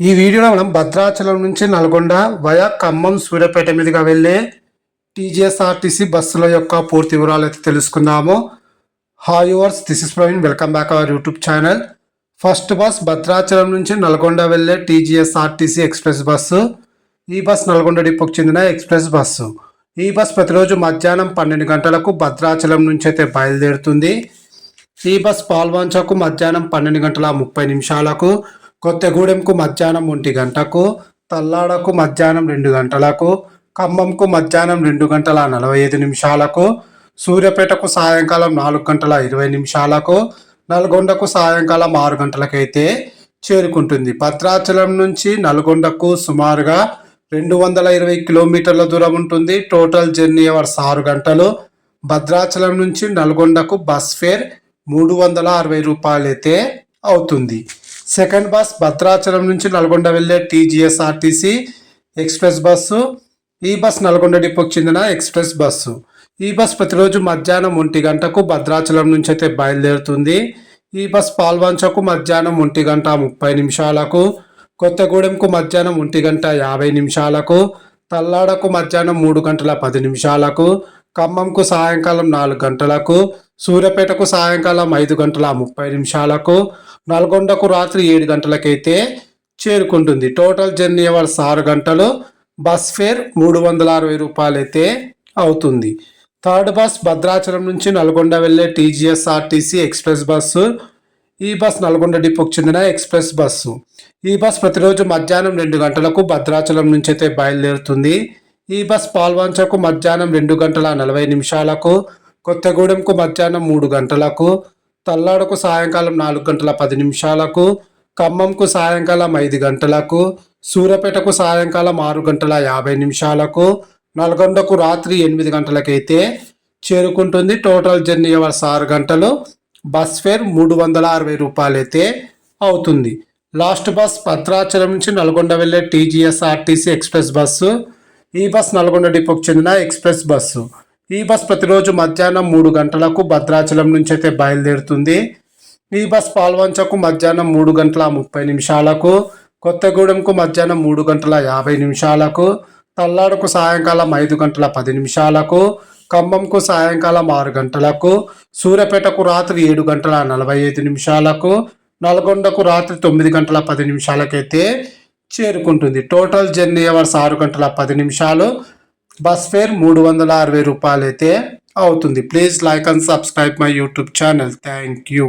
ఈ వీడియోలో మనం భద్రాచలం నుంచి నల్గొండ వయా ఖమ్మం సూర్యాపేట మీదుగా వెళ్ళే టీజీఎస్ఆర్టీసీ బస్సుల యొక్క పూర్తి వివరాలు అయితే తెలుసుకుందాము. Hi yours this is Praveen welcome back our YouTube channel first bus Bhadrachalam నుంచి నల్గొండ వెళ్ళే టీజీఎస్ఆర్టీసీ ఎక్స్ప్రెస్ బస్సు. ఈ బస్ నల్గొండ డిపోకి చెందిన ఎక్స్ప్రెస్ బస్సు. ఈ బస్ ప్రతిరోజు మధ్యాహ్నం పన్నెండు గంటలకు భద్రాచలం నుంచి అయితే బయలుదేరుతుంది. ఈ బస్ పాల్వంచకు మధ్యాహ్నం పన్నెండు గంటల ముప్పై నిమిషాలకు. కొత్తగూడెంకు మధ్యాహ్నం ఒంటి గంటకు తల్లాడకు మధ్యాహ్నం రెండు గంటలకు ఖమ్మంకు మధ్యాహ్నం రెండు గంటల నలభై ఐదు నిమిషాలకు సూర్యాపేటకు సాయంకాలం నాలుగు గంటల ఇరవై నిమిషాలకు నల్గొండకు సాయంకాలం ఆరు గంటలకైతే చేరుకుంటుంది. భద్రాచలం నుంచి నల్గొండకు సుమారుగా రెండు వందల ఇరవై కిలోమీటర్ల దూరం ఉంటుంది. టోటల్ జర్నీ అవర్స్ ఆరు గంటలు. భద్రాచలం నుంచి నల్గొండకు బస్ ఫేర్ మూడు వందల అరవై రూపాయలైతే అవుతుంది. సెకండ్ బస్ భద్రాచలం నుంచి నల్గొండ వెళ్ళే టీజీఎస్ఆర్టీసీ ఎక్స్ప్రెస్ బస్సు ఈ బస్ నల్గొండ డిపోకి చెందిన ఎక్స్ప్రెస్ బస్సు. ఈ బస్ ప్రతిరోజు మధ్యాహ్నం ఒంటి గంటకు భద్రాచలం నుంచి అయితే బయలుదేరుతుంది. ఈ బస్ పాల్వంచకు మధ్యాహ్నం ఒంటి గంట ముప్పై నిమిషాలకు కొత్తగూడెంకు మధ్యాహ్నం ఒంటి గంట యాభై నిమిషాలకు తల్లాడకు మధ్యాహ్నం మూడు గంటల పది నిమిషాలకు ఖమ్మంకు సాయంకాలం నాలుగు గంటలకు సూర్యాపేటకు సాయంకాలం ఐదు గంటల ముప్పై నిమిషాలకు నల్గొండకు రాత్రి ఏడు గంటలకైతే చేరుకుంటుంది. టోటల్ జర్నీ అవర్స్ ఆరు గంటలు బస్ ఫేర్ మూడు వందల అరవై రూపాయలు అయితే అవుతుంది. థర్డ్ బస్ భద్రాచలం నుంచి నల్గొండ వెళ్ళే టీజీఎస్ఆర్టీసీ ఎక్స్ప్రెస్ బస్సు. ఈ బస్ నల్గొండ డిపోకి చెందిన ఎక్స్ప్రెస్ బస్సు. ఈ బస్ ప్రతిరోజు మధ్యాహ్నం రెండు గంటలకు భద్రాచలం నుంచి అయితే బయలుదేరుతుంది. ఈ బస్ పాల్వంచకు మధ్యాహ్నం రెండు గంటల నలభై నిమిషాలకు కొత్తగూడెంకు మధ్యాహ్నం మూడు గంటలకు తల్లాడకు సాయంకాలం నాలుగు గంటల పది నిమిషాలకు ఖమ్మంకు సాయంకాలం ఐదు గంటలకు సూరపేటకు సాయంకాలం ఆరు గంటల యాభై నిమిషాలకు నల్గొండకు రాత్రి ఎనిమిది గంటలకైతే చేరుకుంటుంది. టోటల్ జర్నీ అవర్స్ ఆరు గంటలు బస్ ఫేర్ మూడు వందల అరవై రూపాయలు అయితే అవుతుంది. లాస్ట్ బస్ భద్రాచలం నుంచి నల్గొండ వెళ్ళే టీజీఎస్ఆర్టీసీ ఎక్స్ప్రెస్ బస్సు ఈ బస్ నల్గొండ డిపోకి చెందిన ఎక్స్ప్రెస్ బస్సు. ఈ బస్ ప్రతిరోజు మధ్యాహ్నం మూడు గంటలకు భద్రాచలం నుంచి అయితే బయలుదేరుతుంది. ఈ బస్ పాల్వంచకు మధ్యాహ్నం మూడు గంటల ముప్పై నిమిషాలకు కొత్తగూడెంకు మధ్యాహ్నం మూడు గంటల యాభై నిమిషాలకు తల్లాడుకు సాయంకాలం ఐదు గంటల పది నిమిషాలకు ఖమ్మంకు సాయంకాలం ఆరు గంటలకు సూర్యపేటకు రాత్రి ఏడు గంటల నలభై ఐదు నిమిషాలకు నల్గొండకు రాత్రి తొమ్మిది గంటల పది నిమిషాలకైతే చేరుకుంటుంది. టోటల్ జర్నీ అవర్స్ ఆరు గంటల పది నిమిషాలు. బస్ ఫేర్ మూడు వందల అరవై రూపాయలు అయితే అవుతుంది. Please like and subscribe my YouTube channel. Thank you.